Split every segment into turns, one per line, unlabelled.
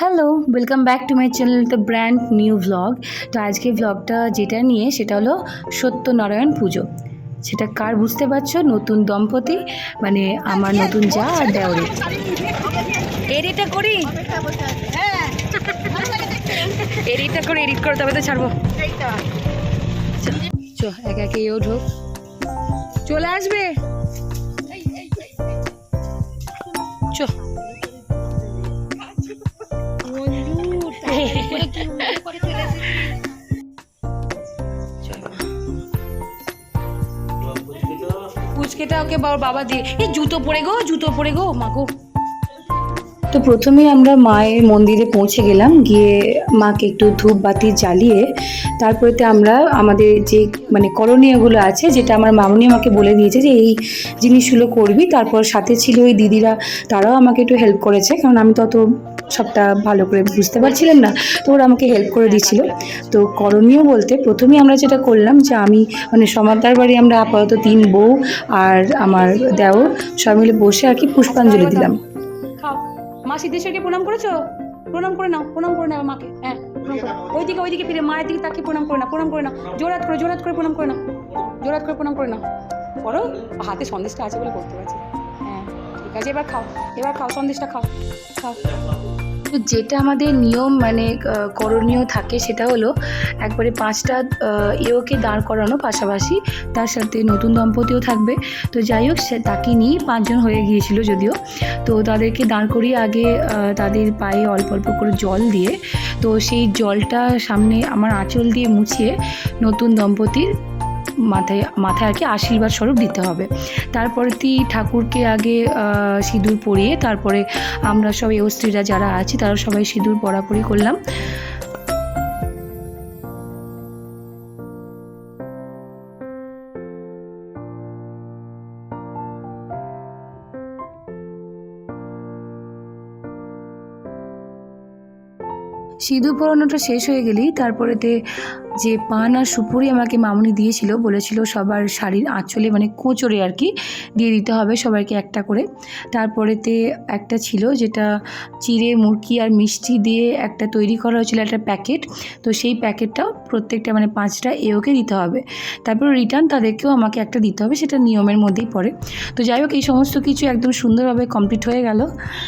Hello welcome back to my channel the brand new vlog তো আজকে ভ্লগটা যেটা নিয়ে সেটা হলো সত্যনারায়ণ পুজো। সেটা কার বুঝতে পারছ? নতুন দম্পতি মানে আমার নতুন যা আর দেওরে এডিটটা করি। এডিটটা করে এডিট করে তবে তো ছাড়বো। চ একে একে এও ঢোক চলে আসবে। চ। পুচকেটা ওকে বাবা দিয়ে এই জুতো পরে গো জুতো পরে গো মা গো। তো প্রথমে আমরা মায়ের মন্দিরে পৌঁছে গেলাম, গিয়ে মাকে একটু ধূপ বাতি জ্বালিয়ে তারপরেতে আমরা আমাদের যে মানে করণীয়গুলো আছে, যেটা আমার মামুনি আমাকে বলে দিয়েছে যে এই জিনিসগুলো করবি, তারপর সাথে ছিল ওই দিদিরা, তারাও আমাকে একটু হেল্প করেছে, কারণ আমি তত সবটা ভালো করে বুঝতে পারছিলাম না, তো ওরা আমাকে হেল্প করে দিয়েছিল। তো করণীয় বলতে প্রথমেই আমরা যেটা করলাম যে আমি মানে সমাদার বাড়ি আমরা আপাতত তিন বউ আর আমার দেওর সবাই মিলে বসে আর কি পুষ্পাঞ্জলি দিলাম। মা সিদ্ধেশ্বরকে প্রণাম করেছ? প্রণাম করে নাও, প্রণাম করে নাও মাকে হ্যাঁ প্রণাম করো। ওইদিকে ওইদিকে ফিরে, মায়ের দিকে তাকে প্রণাম করে নাও, প্রণাম করে নাও। জোরাত করে জোরাত করে প্রণাম করে নাও। জোরাত করে প্রণাম করে নাও। করো, হাতে সন্দেশটা আছে বলে করতে পারছি। হ্যাঁ ঠিক আছে, এবার খাও এবার খাও, সন্দেশটা খাও খাও। তো যেটা আমাদের নিয়ম মানে করণীয় থাকে সেটা হলো একবারে পাঁচটা এওকে দাঁড় করানো পাশাপাশি তার সাথে নতুন দম্পতিও থাকবে। তো যাই হোক, সে, তাকে নিয়েই পাঁচজন হয়ে গিয়েছিল যদিও। তো তাদেরকে দাঁড় করিয়ে আগে তাদের পায়ে অল্প অল্প করে জল দিয়ে, তো সেই জলটা সামনে আমার আঁচল দিয়ে মুছিয়ে নতুন দম্পতির মাথায় মাথায় আর কি আশীর্বাদ স্বরূপ দিতে হবে। তারপরে তি ঠাকুরকে আগে সিঁদুর পরিয়ে তারপরে আমরা সব স্ত্রীরা যারা আছি তারা সবাই সিঁদুর পরাপরি করলাম। সিঁদুর পরানোটা শেষ হয়ে গেলেই তারপরেতে যে পান আর সুপুরি আমাকে মামুনি দিয়েছিল, বলেছিল সবার শাড়ির আঁচলে মানে কোঁচড়ে আর কি দিয়ে দিতে হবে সবাইকে একটা করে। তারপরেতে একটা ছিল যেটা চিড়ে, মুরকি আর মিষ্টি দিয়ে একটা তৈরি করা হয়েছিল একটা প্যাকেট। তো সেই প্যাকেটটাও প্রত্যেকটা মানে পাঁচটা এওকে দিতে হবে। তারপর রিটার্ন তাদেরকেও আমাকে একটা দিতে হবে, সেটা নিয়মের মধ্যেই পড়ে। তো যাই হোক, এই সমস্ত কিছু একদম সুন্দরভাবে কমপ্লিট হয়ে গেল।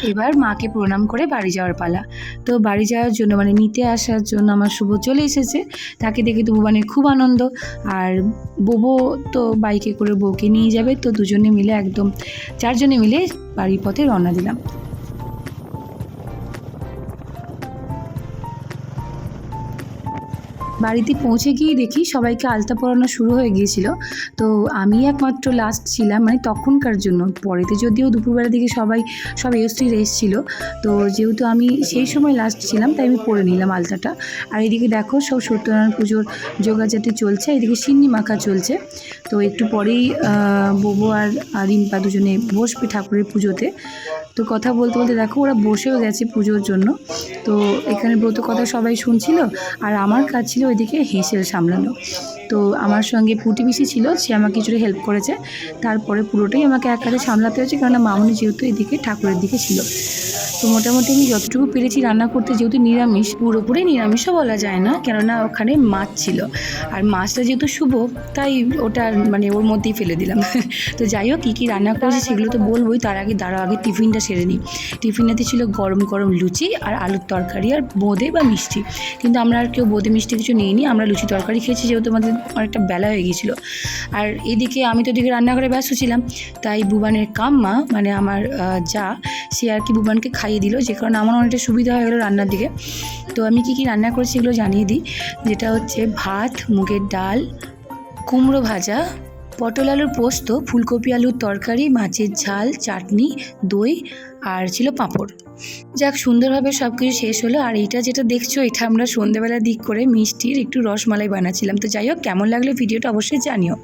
এবার মাকে প্রণাম করে বাড়ি যাওয়ার পালা। তো বাড়ি যাওয়ার জন্য মানে নিতে আসার জন্য আমার শুভ চলে এসেছে। তাকে দেখে তো ভুবানের খুব আনন্দ। আর বুবো তো বাইকে করে বউকে নিয়ে যাবে, তো দুজনে মিলে একদম, চারজনে মিলে বাড়ির পথে রওনা দিলাম। বাড়িতে পৌঁছে গিয়ে দেখি সবাইকে আলতা পরানো শুরু হয়ে গিয়েছিল। তো আমি একমাত্র লাস্ট ছিলাম মানে তখনকার জন্য। পরেতে যদিও দুপুরবেলা দিকে সবাই, সব এসটির এসেছিল। তো যেহেতু আমি সেই সময় লাস্ট ছিলাম, তাই আমি পরে নিলাম আলতাটা। আর এদিকে দেখো, সব সত্যনারায়ণ পুজোর যোগাযাতি চলছে এদিকে সিন্নি মাখা চলছে। তো একটু পরেই বোবো আর রিম্পা দুজনে বসবে ঠাকুরের পুজোতে। তো কথা বলতে বলতে দেখো, ওরা বসেও গেছে পুজোর জন্য। তো এখানে ব্রত কথা সবাই শুনছিল, আর আমার কাজ ছিল ওইদিকে হেসেল সামলানো। তো আমার সঙ্গে পুটি পিসি ছিল, সে আমাকে কিছুটা হেল্প করেছে। তারপরে পুরোটাই আমাকে এক কাজে সামলাতে হয়েছে, কেননা মামনি যেহেতু এদিকে ঠাকুরের দিকে ছিল। তো মোটামুটি আমি যতটুকু পেরেছি রান্না করতে, যেহেতু নিরামিষ, পুরোপুরি নিরামিষও বলা যায় না, কেননা ওখানে মাছ ছিল। আর মাছটা যেহেতু শুভ, তাই ওটা মানে ওর মধ্যেই ফেলে দিলাম। তো যাই হোক, কী কী রান্না করেছি সেগুলো তো বলবোই, তার আগে দাঁড়াও, আগে টিফিনটা সেরে নিই। টিফিনেতে ছিল গরম গরম লুচি আর আলুর তরকারি আর বোঁদে বা মিষ্টি। কিন্তু আমরা আর কেউ বোঁদে মিষ্টি কিছু নিইনি, আমরা লুচি তরকারি খেয়েছি যেহেতু আমাদের অনেকটা বেলা হয়ে গিয়েছিল। আর এদিকে আমি তো এদিকে রান্নাঘরে ব্যস্ত ছিলাম, তাই বুবানের কাম্মা মানে আমার যা, সে আর কি বুবানকে খাইয়ে দিল, যে কারণে আমার অনেকটা সুবিধা হয়ে গেলো রান্নার দিকে। তো আমি কী কী রান্না করেছি এগুলো জানিয়ে দিই। যেটা হচ্ছে ভাত, মুগের ডাল, কুমড়ো ভাজা, পটল আলুর পোস্ত, ফুলকপি আলুর তরকারি, মাছের ঝাল, চাটনি, দই আর ছিল পাঁপড়। যাক, সুন্দরভাবে সব কিছু শেষ হলো। আর এইটা যেটা দেখছ, এটা আমরা সন্ধেবেলার দিক করে মিষ্টির একটু রসমালাই বানাচ্ছিলাম। তো যাই হোক, কেমন লাগল ভিডিওটা অবশ্যই জানিও।